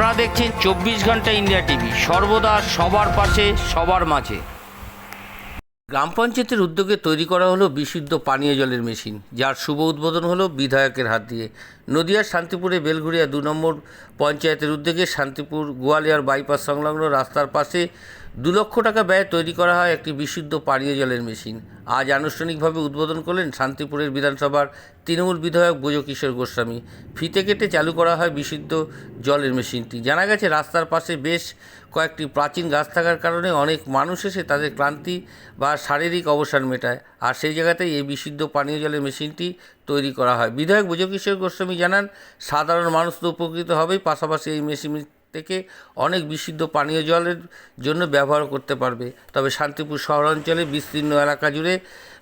আপনারা দেখছেন চব্বিশ ঘণ্টা ইন্ডিয়া টিভি। সর্বদা সবার পাশে, সবার মাঝে। গ্রাম পঞ্চায়েতের উদ্যোগে তৈরি করা হলো বিশুদ্ধ পানীয় জলের মেশিন, যার শুভ উদ্বোধন হলো বিধায়কের হাত দিয়ে। নদিয়ার শান্তিপুরে বেলঘুরিয়া দু নম্বর পঞ্চায়েতের উদ্যোগে শান্তিপুর গোয়ালিয়ার বাইপাস সংলগ্ন রাস্তার পাশে দু লক্ষ টাকা ব্যয়ে তৈরি করা হয় একটি বিশুদ্ধ পানীয় জলের মেশিন। আজ আনুষ্ঠানিকভাবে উদ্বোধন করলেন শান্তিপুরের বিধানসভার তৃণমূল বিধায়ক ব্রজকিশোর গোস্বামী। ফিতে কেটে চালু করা হয় বিশুদ্ধ জলের মেশিনটি। জানা গেছে, রাস্তার পাশে বেশ কয়েকটি প্রাচীন গাছ থাকার কারণে অনেক মানুষ এসে তাদের ক্লান্তি বা শারীরিক অবসান মেটায়। আর সেই জায়গাতেই এই বিশুদ্ধ পানীয় জলের মেশিনটি তৈরি করা হয়। বিধায়ক ব্রজকিশোর গোস্বামী জানান, সাধারণ মানুষ তো উপকৃত হবেই, পাশাপাশি এই মেশিন থেকে অনেক বিশুদ্ধ পানীয় জলের জন্য ব্যবহার করতে পারবে। তবে শান্তিপুর শহরাঞ্চলে বিস্তীর্ণ এলাকা জুড়ে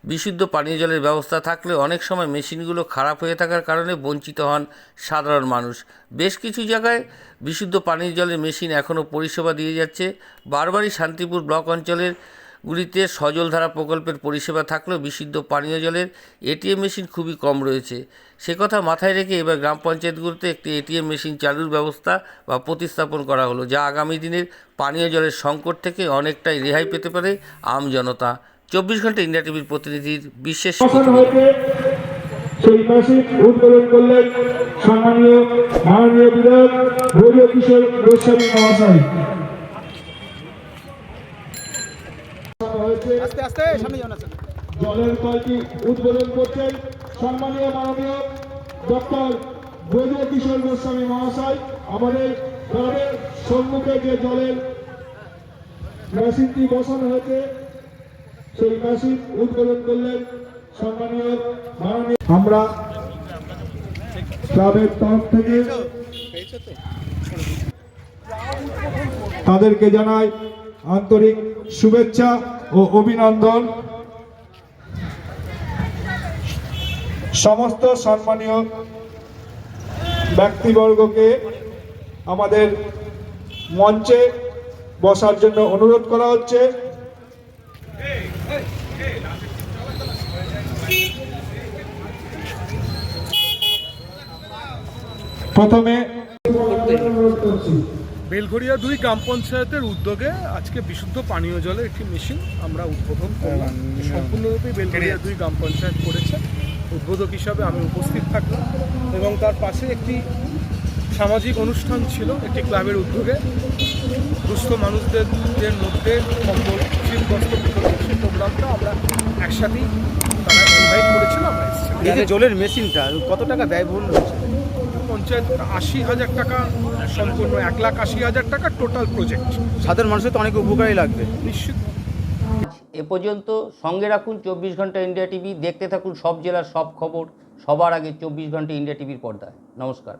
বিশুদ্ধ পানীয় জলের ব্যবস্থা থাকলে অনেক সময় মেশিনগুলো খারাপ হয়ে থাকার কারণে বঞ্চিত হন সাধারণ মানুষ। বেশ কিছু জায়গায় বিশুদ্ধ পানীয় জলের মেশিন এখনও পরিষেবা দিয়ে যাচ্ছে। বারবারই শান্তিপুর ব্লক অঞ্চলের গুলিতে সজলধারা প্রকল্পের পরিষেবা থাকলেও বিশুদ্ধ পানীয় জলের এটিএম মেশিন খুবই কম রয়েছে। সে কথা মাথায় রেখে এবার গ্রাম পঞ্চায়েতগুলোতে একটি এটিএম মেশিন চালুর ব্যবস্থা বা প্রতিস্থাপন করা হলো যা আগামী দিনের পানীয় জলের সংকট থেকে অনেকটাই রেহাই পেতে পারে আম জনতা। চব্বিশ ঘণ্টা ইন্ডিয়া টিভির প্রতিনিধির বিশেষ বসানো প্রতিবেদন। হয়েছে সেই মেশিন উদ্বোধন করলেন সম্মানীয় মাননীয় বিধায়ক ভৈরব কিশোর গোস্বামী মহাশয়। আস্তে আস্তে, সামনে কলটি উদ্বোধন করছেন সম্মানীয় মাননীয় ডক্টর কিশোর গোস্বামী মহাশয়। আমাদের সম্মুখে যে জলের মেশিনটি বসানো হয়েছে, সেই মেশিন উদ্বোধন করলেন সম্মানীয় মাননীয়। আমরা ক্লাবের তরফ থেকে তাদেরকে জানাই আন্তরিক শুভেচ্ছা। ও অভিনন্দন। সমস্ত সম্মানীয় ব্যক্তিবর্গকে আমাদের মঞ্চে বসার জন্য অনুরোধ করা হচ্ছে। প্রথমে অনুরোধ করছি বেলঘরিয়া দুই গ্রাম পঞ্চায়েতের উদ্যোগে আজকে বিশুদ্ধ পানীয় জলের একটি মেশিন আমরা উদ্বোধন করলাম। সম্পূর্ণরূপে বেলঘরিয়া দুই গ্রাম পঞ্চায়েত করেছে। উদ্বোধক হিসাবে আমি উপস্থিত থাকলাম এবং তার পাশে একটি সামাজিক অনুষ্ঠান ছিল একটি ক্লাবের উদ্যোগে। দুস্থ মানুষদের দের মধ্যে কম্বল প্রোগ্রামটা আমরা একসাথেই তারা ইনভাইট করেছিল আমরা এসেছিলাম। এই যে জলের মেশিনটা কত টাকা ব্যয়বহুল হয়েছে? পঞ্চায়েত আশি হাজার টাকা সম্পূর্ণ এক লাখ আশি হাজার টাকা টোটাল প্রজেক্ট সাধারণ মানুষের তো অনেক উপকারী লাগবে। নিশ্চিত। এ পর্যন্ত সঙ্গে রাখুন চব্বিশ ঘণ্টা ইন্ডিয়া টিভি দেখতে থাকুন সব জেলার সব খবর সবার আগে চব্বিশ ঘণ্টা ইন্ডিয়া টিভির পর্দায়। নমস্কার।